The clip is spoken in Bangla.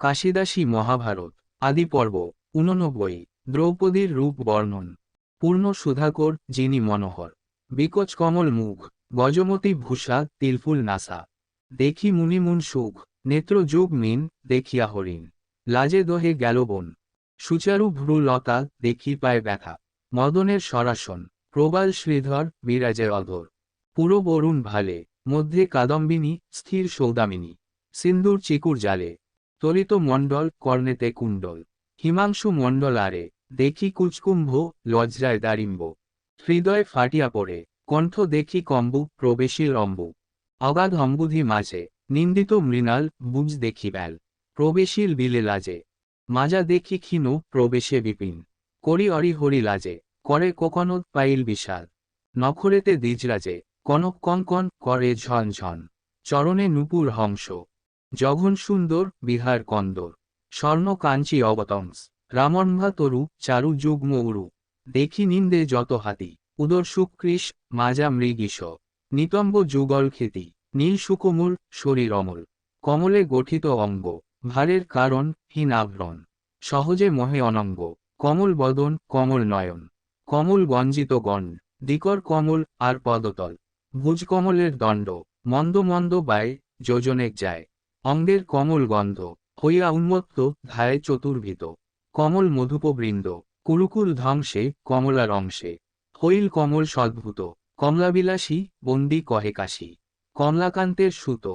কাশিদাসী মহাভারত, আদি পর্ব, ঊননব্বই, দ্রৌপদীর রূপ বর্ণন। পূর্ণ সুধাকর, যিনি মনোহর। বিকচ কমল মুখ, গজমতি ভূষা, তিলফুল নাসা। দেখি মুনিমুন সুখ, নেত্র যুগ মিন, দেখিয়া হরিণ। লাজে দোহে গেল বন। সুচারু ভ্রু লতা, দেখি পায় ব্যথা। মদনের সরাসন, প্রবাল শ্রীধর, বিরাজে অধর। পুরো বরুণ ভালে, মধ্যে কাদম্বিনী, স্থির সৌদামিনী। সিন্দুর চিকুর জালে। তরিত মণ্ডল কর্ণেতে কুণ্ডল। হিমাংশু মণ্ডল আরে, দেখি কুচকুম্ভ লজ্জায় দারিম্ব। হৃদয় ফাটিয়া পড়ে, কণ্ঠ দেখি কম্বু, প্রবেশীর অম্বু। অগাধ অম্বুধি মাঝে, নিন্দিত মৃণাল, বুঝ দেখি ব্যাল। প্রবেশীর বিলে লাজে। মাজা দেখি ক্ষীণ, প্রবেশে বিপিন। করি অরি হরি লাজে, করে কোকনদ পাইল বিশাল। নখরেতে দ্বিজরাজে, কনক কঙ্কন করে ঝন ঝন। চরণে নুপুর হংস। জঘন সুন্দর বিহার কন্দর। স্বর্ণ কাঞ্চি অবতংস। রামন্ভা তরু চারু যুগ্ম উরু। দেখি নিন্দে যত হাতি। উদর সুকৃষ মাজা মৃগীশ নিতম্ব যুগল খেতি নীল সুকোমল শরীর অমল। কমলে গঠিত অঙ্গ। ভারের কারণ হীন আভরণ। সহজে মহে অনঙ্গ। কমল বদন, কমল নয়ন। কমল গঞ্জিত গণ। দিকর কমল আর পদতল। ভুজ কমলের দণ্ড। মন্দ মন্দ বায় যোজনেক যায়। অঙ্গের কমল গন্ধ, হইয়া উন্মত্ত ধায় চতুর্ভিত। কমল মধুপবৃন্দ কুরুকুল ধ্বংসে, কমলার অংশে। হইল কমল সদ্ভূত, কমলাবিলাসী, বন্দি কহে কাশী। কমলাকান্তের সুত